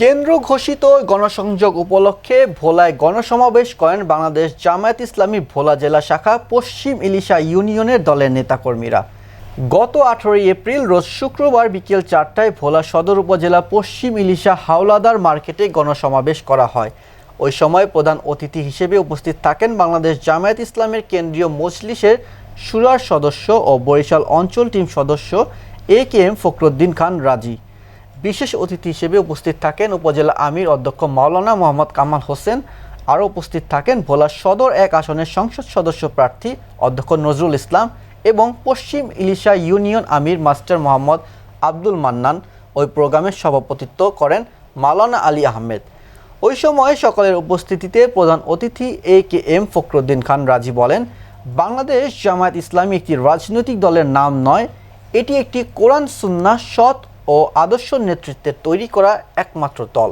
কেন্দ্র ঘোষিত গণসংযোগ উপলক্ষে ভোলায় গণসমাবেশ করেন বাংলাদেশ জামায়াত ইসলামী ভোলা জেলা শাখা পশ্চিম ইলিশা ইউনিয়নের দলের নেতাকর্মীরা। গত আঠেরোই এপ্রিল রোজ শুক্রবার বিকেল চারটায় ভোলা সদর উপজেলা পশ্চিম ইলিশা হাওলাদার মার্কেটে গণসমাবেশ করা হয়। ওই সময় প্রধান অতিথি হিসেবে উপস্থিত থাকেন বাংলাদেশ জামায়াত ইসলামের কেন্দ্রীয় মজলিসের সুরার সদস্য ও বরিশাল অঞ্চল টিম সদস্য এ কে এম ফখরুদ্দিন খান রাজি। বিশেষ অতিথি হিসেবে উপস্থিত থাকেন উপজেলা আমির অধ্যক্ষ মাওলানা মোহাম্মদ কামাল হোসেন। আরও উপস্থিত থাকেন ভোলা সদর এক আসনের সংসদ সদস্য প্রার্থী অধ্যক্ষ নজরুল ইসলাম এবং পশ্চিম ইলিশা ইউনিয়ন আমির মাস্টার মোহাম্মদ আব্দুল মান্নান। ওই প্রোগ্রামের সভাপতিত্ব করেন মাওলানা আলী আহমেদ। ওই সময় সকলের উপস্থিতিতে প্রধান অতিথি এ কে এম ফখরুদ্দিন খান রাজি বলেন, বাংলাদেশ জামায়াত ইসলামী একটি রাজনৈতিক দলের নাম নয়, এটি একটি কোরআন সুন্না সৎ ও আদর্শ নেতৃত্বে তৈরি করা একমাত্র দল।